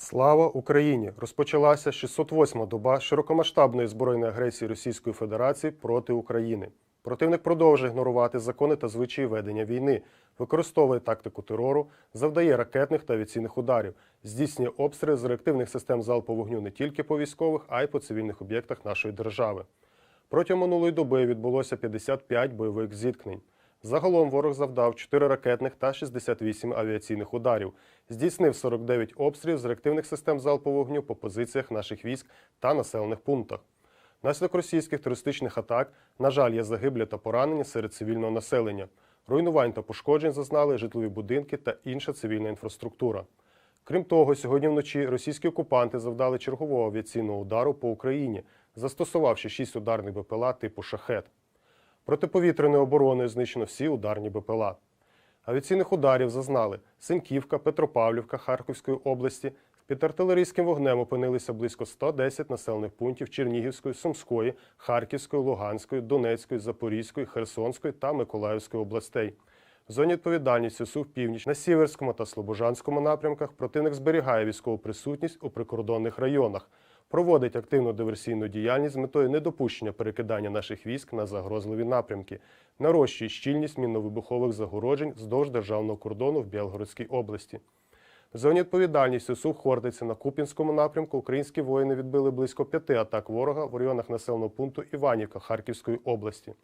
Слава Україні! Розпочалася 608-ма доба широкомасштабної збройної агресії Російської Федерації проти України. Противник продовжує ігнорувати закони та звичаї ведення війни, використовує тактику терору, завдає ракетних та авіаційних ударів, здійснює обстріли з реактивних систем залпового вогню не тільки по військових, а й по цивільних об'єктах нашої держави. Протягом минулої доби відбулося 55 бойових зіткнень. Загалом ворог завдав 4 ракетних та 68 авіаційних ударів, здійснив 49 обстрілів з реактивних систем залпового вогню по позиціях наших військ та населених пунктах. Внаслідок російських терористичних атак, на жаль, є загиблі та поранені серед цивільного населення. Руйнувань та пошкоджень зазнали житлові будинки та інша цивільна інфраструктура. Крім того, сьогодні вночі російські окупанти завдали чергового авіаційного удару по Україні, застосувавши 6 ударних БПЛА типу шахет. Протиповітряною обороною знищено всі ударні БПЛА. Авіаційних ударів зазнали Синьківка, Петропавлівка Харківської області. Під артилерійським вогнем опинилися близько 110 населених пунктів Чернігівської, Сумської, Харківської, Луганської, Донецької, Запорізької, Херсонської та Миколаївської областей. В зоні відповідальності СУВ Північ на Сіверському та Слобожанському напрямках противник зберігає військову присутність у прикордонних районах, проводить активну диверсійну діяльність з метою недопущення перекидання наших військ на загрозливі напрямки, нарощує щільність мінно-вибухових загороджень вздовж державного кордону в Білгородській області. В зоні відповідальності СУ Хортиця на Купінському напрямку українські воїни відбили близько п'яти атак ворога в районах населеного пункту Іванівка Харківської області.